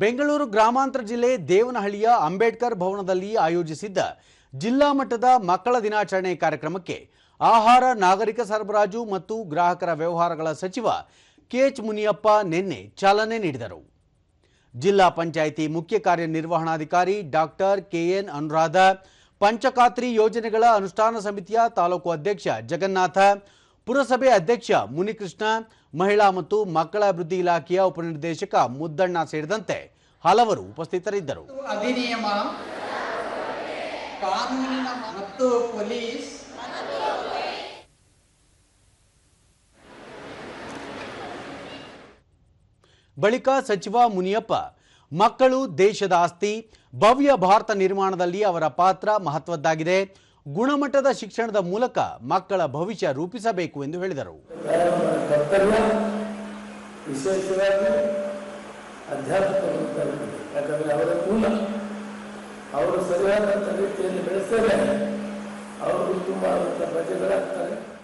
ಬೆಂಗಳೂರು ಗ್ರಾಮಾಂತರ ಜಿಲ್ಲೆ ದೇವನಹಳ್ಳಿಯ ಅಂಬೇಡ್ಕರ್ ಭವನದಲ್ಲಿ ಆಯೋಜಿಸಿದ್ದ ಜಿಲ್ಲಾ ಮಟ್ಟದ ಮಕ್ಕಳ ದಿನಾಚರಣೆ ಕಾರ್ಯಕ್ರಮಕ್ಕೆ ಆಹಾರ, ನಾಗರಿಕ ಸರಬರಾಜು ಮತ್ತು ಗ್ರಾಹಕರ ವ್ಯವಹಾರಗಳ ಸಚಿವ ಕೆಎಚ್ ಮುನಿಯಪ್ಪ ನಿನ್ನೆ ಚಾಲನೆ ನೀಡಿದರು. ಜಿಲ್ಲಾ ಪಂಚಾಯಿತಿ ಮುಖ್ಯ ಕಾರ್ಯನಿರ್ವಹಣಾಧಿಕಾರಿ ಡಾಕ್ಟರ್ ಕೆಎನ್ ಅನುರಾಧ, ಪಂಚಕಾತ್ರಿ ಯೋಜನೆಗಳ ಅನುಷ್ಠಾನ ಸಮಿತಿಯ ತಾಲೂಕು ಅಧ್ಯಕ್ಷ ಜಗನ್ನಾಥ ಪುರಸಭೆ ಅಧ್ಯಕ್ಷ ಮುನಿಕೃಷ್ಣ ಮಹಿಳಾ ಮತ್ತು ಮಕ್ಕಳ ಅಭಿವೃದ್ಧಿ ಇಲಾಖೆಯ ಉಪನಿರ್ದೇಶಕ ಮುದ್ದಣ್ಣ ಸೇರಿದಂತೆ ಹಲವರು ಉಪಸ್ಥಿತರಿದ್ದರು. ಅಧಿನಿಯಮ. ಕಾನೂನಿನ ಮತ್ತು ಪೊಲೀಸ್. ಬಳಿಕ ಸಚಿವ ಮುನಿಯಪ್ಪ ಮಕ್ಕಳು ದೇಶದ ಆಸ್ತಿ ಭವ್ಯ ಭಾರತ ನಿರ್ಮಾಣದಲ್ಲಿ ಅವರ ಪಾತ್ರ ಮಹತ್ವದ್ದಾಗಿದೆ. ಗುಣಮಟ್ಟದ ಶಿಕ್ಷಣದ ಮೂಲಕ ಮಕ್ಕಳ ಭವಿಷ್ಯ ರೂಪಿಸಬೇಕು ಎಂದು ಹೇಳಿದರು. ವಿಶೇಷವಾಗಿ ಅಧ್ಯಾಪಕರು ಅವರ ಮೂಲ. ಅವರು ಸರಿಯಾದಂಥ ರೀತಿಯಲ್ಲಿ ಬೆಳೆಸ್ತೇನೆ. ಅವರು ತುಂಬ ಪ್ರಜೆಗಳಾಗ್ತಾರೆ.